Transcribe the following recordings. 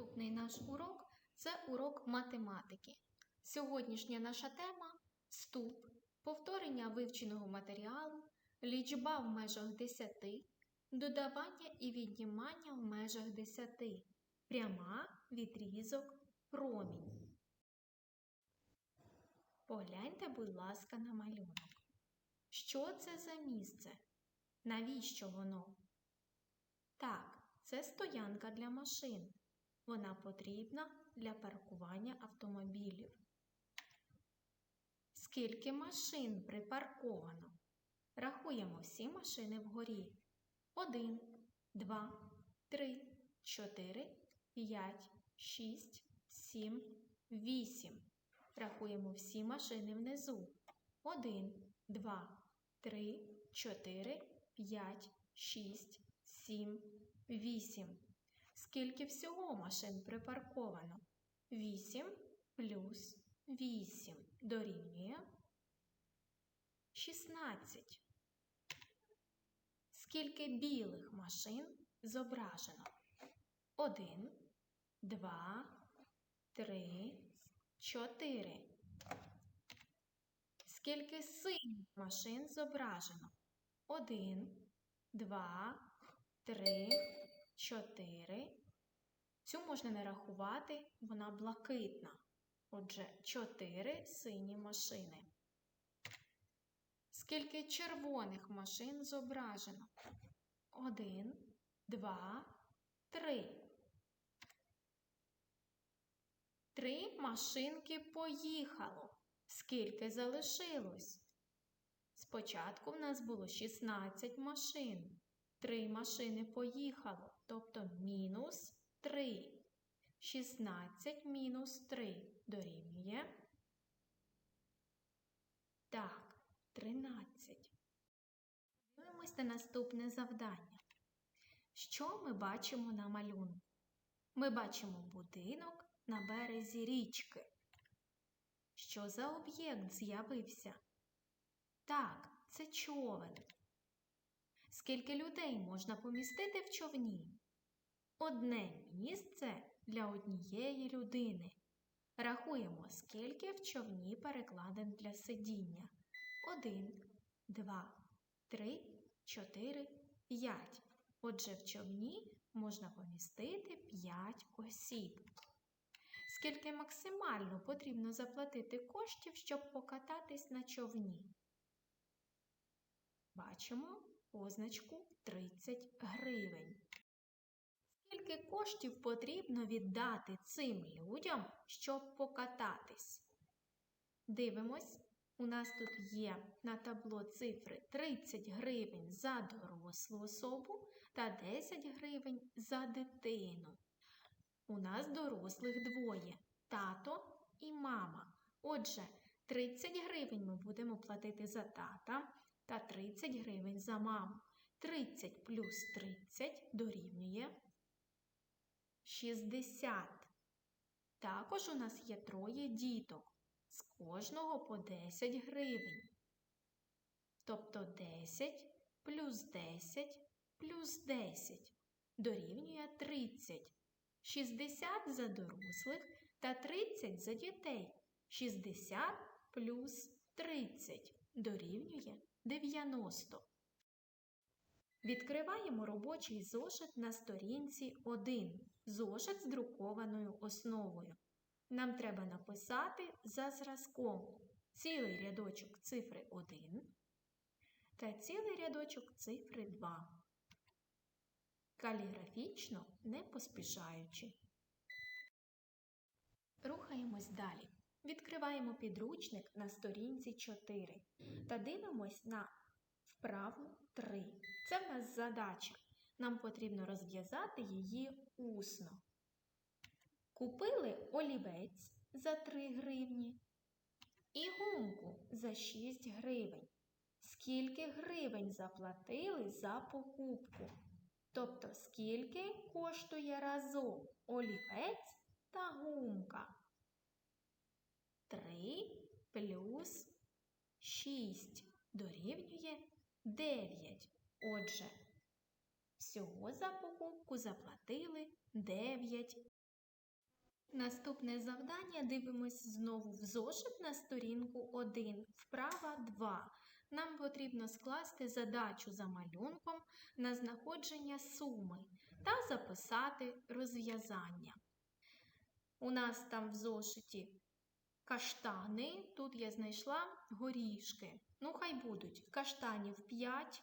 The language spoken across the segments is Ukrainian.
Наступний наш урок це урок математики. Сьогоднішня наша тема вступ, повторення вивченого матеріалу, лічба в межах 10, додавання і віднімання в межах 10, пряма, відрізок, промінь. Погляньте, будь ласка, на малюнок. Що це за місце? Навіщо воно? Так, це стоянка для машин. Вона потрібна для паркування автомобілів. Скільки машин припарковано? Рахуємо всі машини вгорі. Один, два, три, чотири, п'ять, шість, сім, вісім. Рахуємо всі машини внизу. Один, два, три, чотири, п'ять, шість, сім, вісім. Скільки всього машин припарковано? 8 плюс 8 дорівнює 16. Скільки білих машин зображено? 1, 2, 3, 4. Скільки синіх машин зображено? 1, 2, 3, 4. Цю можна не рахувати, вона блакитна. Отже, 4 сині машини. Скільки червоних машин зображено? 1, 2, 3. Три машинки поїхало. Скільки залишилось? Спочатку в нас було 16 машин. Три машини поїхало, тобто мінус 3. 16 мінус 3 дорівнює. Так, 13. Дивимось на наступне завдання. Що ми бачимо на малюнку? Ми бачимо будинок на березі річки. Що за об'єкт з'явився? Так, це човен. Скільки людей можна помістити в човні? Одне місце для однієї людини. Рахуємо, скільки в човні перекладин для сидіння. Один, два, три, чотири, п'ять. Отже, в човні можна помістити п'ять осіб. Скільки максимально потрібно заплатити коштів, щоб покататись на човні? Бачимо позначку 30 гривень. Скільки коштів потрібно віддати цим людям, щоб покататись? Дивимось, у нас тут є на табло цифри 30 гривень за дорослу особу та 10 гривень за дитину. У нас дорослих двоє тато і мама. Отже, 30 гривень ми будемо платити за тата та 30 гривень за маму. 30 плюс 30 дорівнює 60. Також у нас є троє діток. З кожного по 10 гривень. Тобто 10 плюс 10 плюс 10 дорівнює 30. 60 за дорослих та 30 за дітей. 60 плюс 30 дорівнює 90. Відкриваємо робочий зошит на сторінці 1. Зошит з друкованою основою. Нам треба написати за зразком цілий рядочок цифри 1 та цілий рядочок цифри 2. Каліграфічно не поспішаючи. Рухаємось далі. Відкриваємо підручник на сторінці 4 та дивимось на вправу 3. Це в нас задача. Нам потрібно розв'язати її усно. Купили олівець за 3 гривні і гумку за 6 гривень. Скільки гривень заплатили за покупку? Тобто, скільки коштує разом олівець та гумка? 3 плюс 6 дорівнює 9. Отже, всього за покупку заплатили 9 Наступне завдання дивимось знову в зошит на сторінку 1, вправа 2. Нам потрібно скласти задачу за малюнком на знаходження суми та записати розв'язання. У нас там в зошиті каштани, тут я знайшла горішки. Ну, хай будуть каштанів 5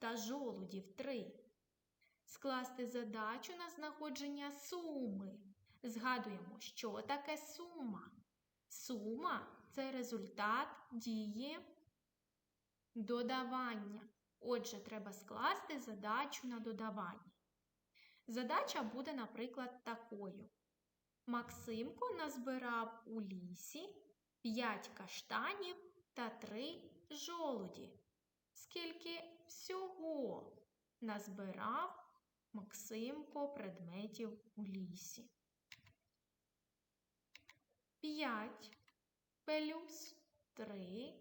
та жолудів 3 скласти задачу на знаходження суми. Згадуємо, що таке сума. Сума це результат дії додавання. Отже, треба скласти задачу на додавання. Задача буде, наприклад, такою. Максимко назбирав у лісі 5 каштанів та 3 жолуді. Скільки всього назбирав Максимко предметів у лісі. 5 плюс 3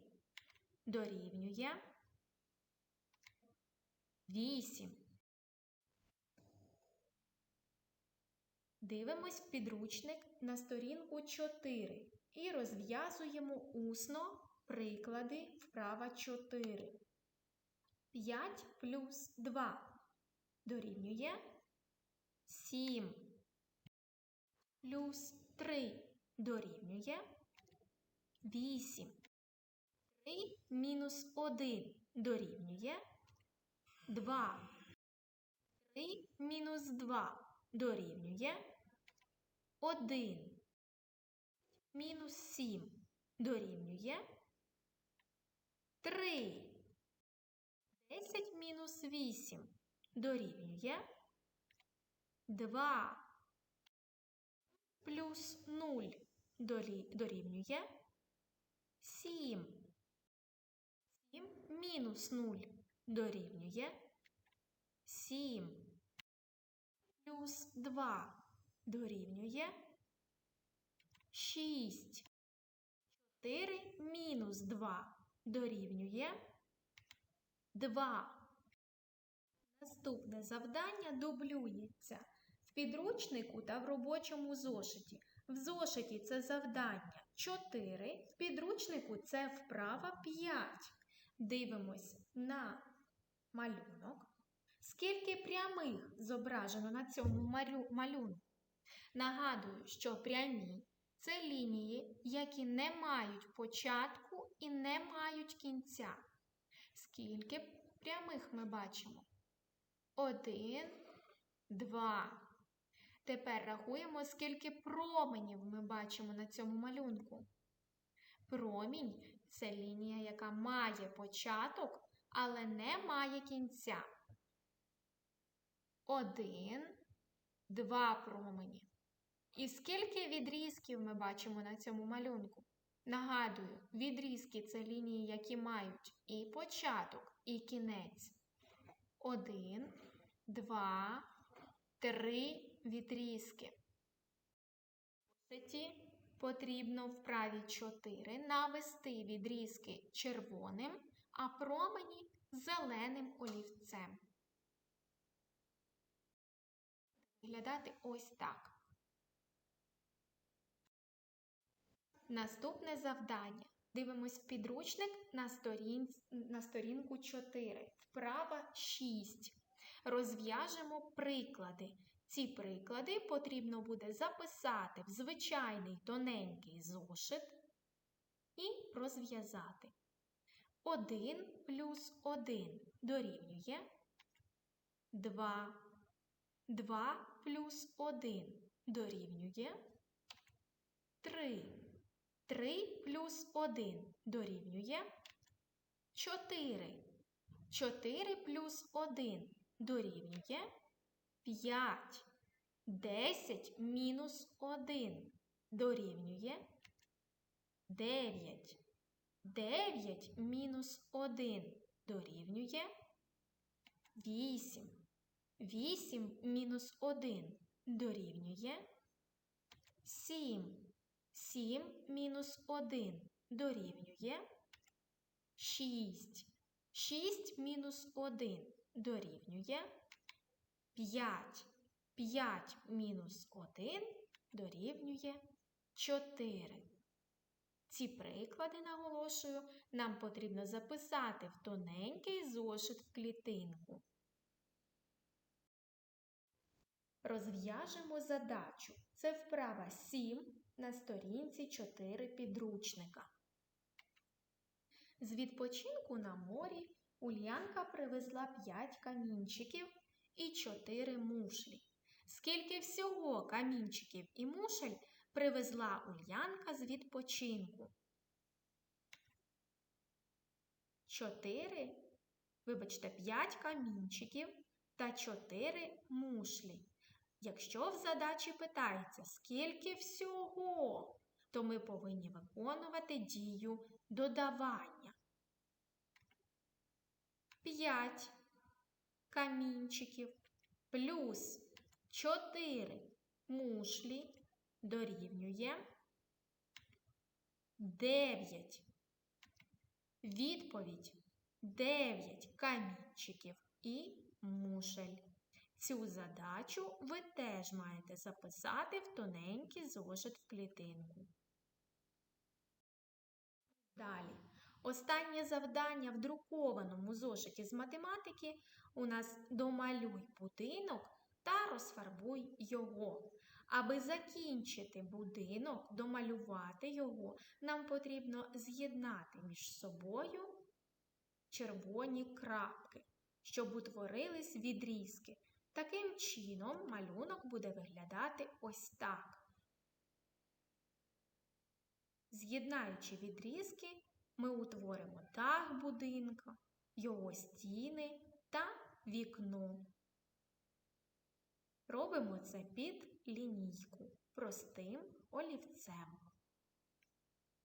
дорівнює 8. Дивимось в підручник на сторінку 4 і розв'язуємо усно приклади вправа 4. 5 плюс 2 дорівнює 7 плюс 3 дорівнює 8. 3 мінус 1 дорівнює 2. 3 мінус 2 дорівнює 1. Мінус 7 дорівнює 3. 10 мінус 8 дорівнює 2 плюс 0 дорівнює 7. 7 мінус 0 дорівнює 7. Плюс 2 дорівнює 6. 4 мінус 2 дорівнює 2. Наступне завдання дублюється в підручнику та в робочому зошиті. В зошиті це завдання 4, в підручнику це вправа 5. Дивимось на малюнок. Скільки прямих зображено на цьому малюнку? Нагадую, що прямі це лінії, які не мають початку і не мають кінця. Скільки прямих ми бачимо? Один, два. Тепер рахуємо, скільки променів ми бачимо на цьому малюнку. Промінь це лінія, яка має початок, але не має кінця. Один, два промені. І скільки відрізків ми бачимо на цьому малюнку? Нагадую, відрізки це лінії, які мають і початок, і кінець. Один, два, три відрізки. Потрібно в праві 4 навести відрізки червоним, а промені зеленим олівцем. Виглядати ось так. Наступне завдання. Дивимось підручник на, сторін... на сторінку 4, вправа 6. Розв'яжемо приклади. Ці приклади потрібно буде записати в звичайний тоненький зошит і розв'язати. 1 плюс 1 дорівнює 2. 2 плюс 1 дорівнює 3. 3 плюс 1 дорівнює 4. 4 плюс 1 дорівнює 5. 10 мінус 1 дорівнює 9. 9 мінус 1 дорівнює 8. 8 мінус 1 дорівнює 7. 7 мінус 1 дорівнює 6. 6 мінус 1 дорівнює 5. 5 мінус 1 дорівнює 4. Ці приклади, наголошую, нам потрібно записати в тоненький зошит в клітинку. Розв'яжемо задачу. Це вправа 7 на сторінці 4 підручника. З відпочинку на морі Ульянка привезла 5 камінчиків і 4 мушлі. Скільки всього камінчиків і мушель привезла Ульянка з відпочинку? 4, вибачте, 5 камінчиків та 4 мушлі. Якщо в задачі питається, скільки всього, то ми повинні виконувати дію додавання. 5 камінчиків плюс 4 мушлі дорівнює 9. Відповідь 9 камінчиків і мушель. Цю задачу ви теж маєте записати в тоненький зошит в клітинку. Далі. Останнє завдання в друкованому зошиті з математики у нас домалюй будинок та розфарбуй його. Аби закінчити будинок, домалювати його, нам потрібно з'єднати між собою червоні крапки, щоб утворились відрізки. Таким чином малюнок буде виглядати ось так. З'єднаючи відрізки, ми утворимо дах будинка, його стіни та вікно. Робимо це під лінійку простим олівцем.